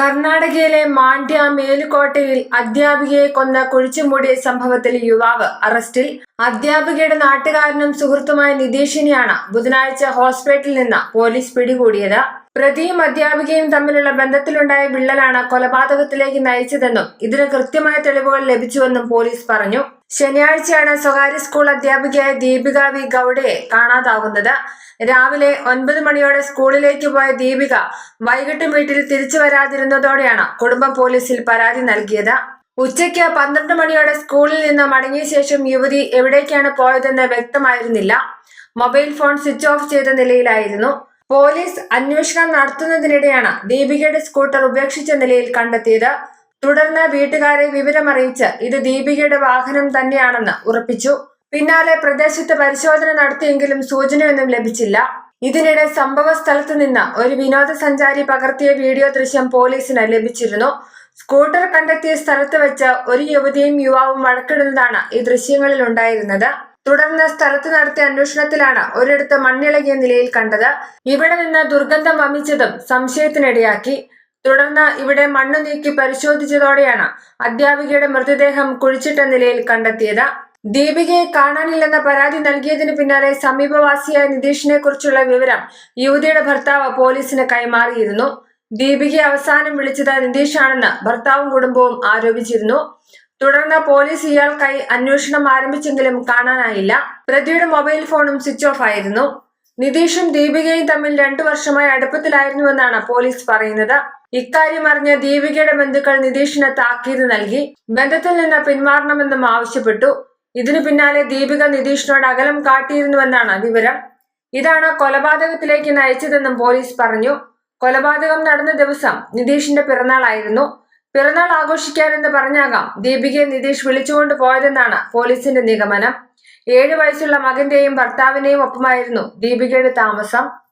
കർണാടകയിലെ മാണ്ഡ്യ മേലുകോട്ടയിൽ അധ്യാപികയെ കൊന്ന കുഴിച്ചുമൂടിയ സംഭവത്തിൽ യുവാവ് അറസ്റ്റിൽ. അധ്യാപികയുടെ നാട്ടുകാരനും സുഹൃത്തുമായ നിതീഷിനെയാണ് ബുധനാഴ്ച ഹോസ്പിറ്റലിൽ നിന്ന് പോലീസ് പിടികൂടിയത്. പ്രതിയും അധ്യാപികയും തമ്മിലുള്ള ബന്ധത്തിലുണ്ടായ വിള്ളലാണ് കൊലപാതകത്തിലേക്ക് നയിച്ചതെന്നും ഇതിന് കൃത്യമായ തെളിവുകൾ ലഭിച്ചുവെന്നും പോലീസ് പറഞ്ഞു. ശനിയാഴ്ചയാണ് സ്വകാര്യ സ്കൂൾ അധ്യാപികയായ ദീപിക വി. ഗൌഡയെ കാണാതാകുന്നത് രാവിലെ ഒൻപത് മണിയോടെ സ്കൂളിലേക്ക് പോയ ദീപിക വൈകിട്ട് വീട്ടിൽ തിരിച്ചു വരാതിരുന്നതോടെയാണ് കുടുംബം പോലീസിൽ പരാതി നൽകിയത്. ഉച്ചയ്ക്ക് പന്ത്രണ്ട് മണിയോടെ സ്കൂളിൽ നിന്ന് മടങ്ങിയ ശേഷം യുവതി എവിടേക്കാണ് പോയതെന്ന് വ്യക്തമായിരുന്നില്ല. മൊബൈൽ ഫോൺ സ്വിച്ച് ഓഫ് ചെയ്ത നിലയിലായിരുന്നു. പോലീസ് അന്വേഷണം നടത്തുന്നതിനിടെയാണ് ദീപികയുടെ സ്കൂട്ടർ ഉപേക്ഷിച്ച നിലയിൽ കണ്ടെത്തിയത്. തുടർന്ന് വീട്ടുകാരെ വിവരമറിയിച്ച് ഇത് ദീപികയുടെ വാഹനം തന്നെയാണെന്ന് ഉറപ്പിച്ചു. പിന്നാലെ പ്രദേശത്ത് പരിശോധന നടത്തിയെങ്കിലും സൂചനയൊന്നും ലഭിച്ചില്ല. ഇതിനിടെ സംഭവ സ്ഥലത്ത് നിന്ന് ഒരു വിനോദസഞ്ചാരി പകർത്തിയ വീഡിയോ ദൃശ്യം പോലീസിന് ലഭിച്ചിരുന്നു. സ്കൂട്ടർ കണ്ടെത്തിയ സ്ഥലത്ത് വെച്ച് ഒരു യുവതിയും യുവാവും വഴക്കിടുന്നതാണ് ഈ ദൃശ്യങ്ങളിൽ ഉണ്ടായിരുന്നത് തുടർന്ന് സ്ഥലത്ത് നടത്തിയ അന്വേഷണത്തിലാണ് ഒരിടത്ത് മണ്ണിളകിയ നിലയിൽ കണ്ടത്. ഇവിടെ നിന്ന് ദുർഗന്ധം വമിച്ചതും സംശയത്തിനിടയാക്കി. തുടർന്ന് ഇവിടെ മണ്ണു നീക്കി പരിശോധിച്ചതോടെയാണ് അധ്യാപികയുടെ മൃതദേഹം കുഴിച്ചിട്ട നിലയിൽ കണ്ടെത്തിയത്. ദീപികയെ കാണാനില്ലെന്ന പരാതി നൽകിയതിനു പിന്നാലെ സമീപവാസിയായ നിതീഷിനെ കുറിച്ചുള്ള വിവരം യുവതിയുടെ ഭർത്താവ് പോലീസിന് കൈമാറിയിരുന്നു. ദീപികയെ അവസാനം വിളിച്ചത് നിതീഷാണെന്ന് ഭർത്താവും കുടുംബവും ആരോപിച്ചിരുന്നു. തുടർന്ന് പോലീസ് ഇയാൾക്കായി അന്വേഷണം ആരംഭിച്ചെങ്കിലും കാണാനായില്ല. പ്രതിയുടെ മൊബൈൽ ഫോണും സ്വിച്ച് ഓഫ് ആയിരുന്നു. നിതീഷും ദീപികയും തമ്മിൽ രണ്ടു വർഷമായി അടുപ്പത്തിലായിരുന്നുവെന്നാണ് പോലീസ് പറയുന്നത്. ഇക്കാര്യം അറിഞ്ഞ ദീപികയുടെ ബന്ധുക്കൾ നിതീഷിന് താക്കീത് നൽകി. ബന്ധത്തിൽ നിന്ന് പിന്മാറണമെന്നും ആവശ്യപ്പെട്ടു. ഇതിനു പിന്നാലെ ദീപിക നിതീഷിനോട് അകലം കാട്ടിയിരുന്നുവെന്നാണ് വിവരം. ഇതാണ് കൊലപാതകത്തിലേക്ക് നയിച്ചതെന്നും പോലീസ് പറഞ്ഞു. കൊലപാതകം നടന്ന ദിവസം നിതീഷിന്റെ പിറന്നാളായിരുന്നു. പിറന്നാൾ ആഘോഷിക്കാനെന്ന് പറഞ്ഞാകാം. ദീപികയെ നിതീഷ് വിളിച്ചുകൊണ്ട് പോയതെന്നാണ് പോലീസിന്റെ നിഗമനം. ഏഴു വയസ്സുള്ള മകന്റെയും ഭർത്താവിന്റെയും ഒപ്പമായിരുന്നു ദീപികയുടെ താമസം.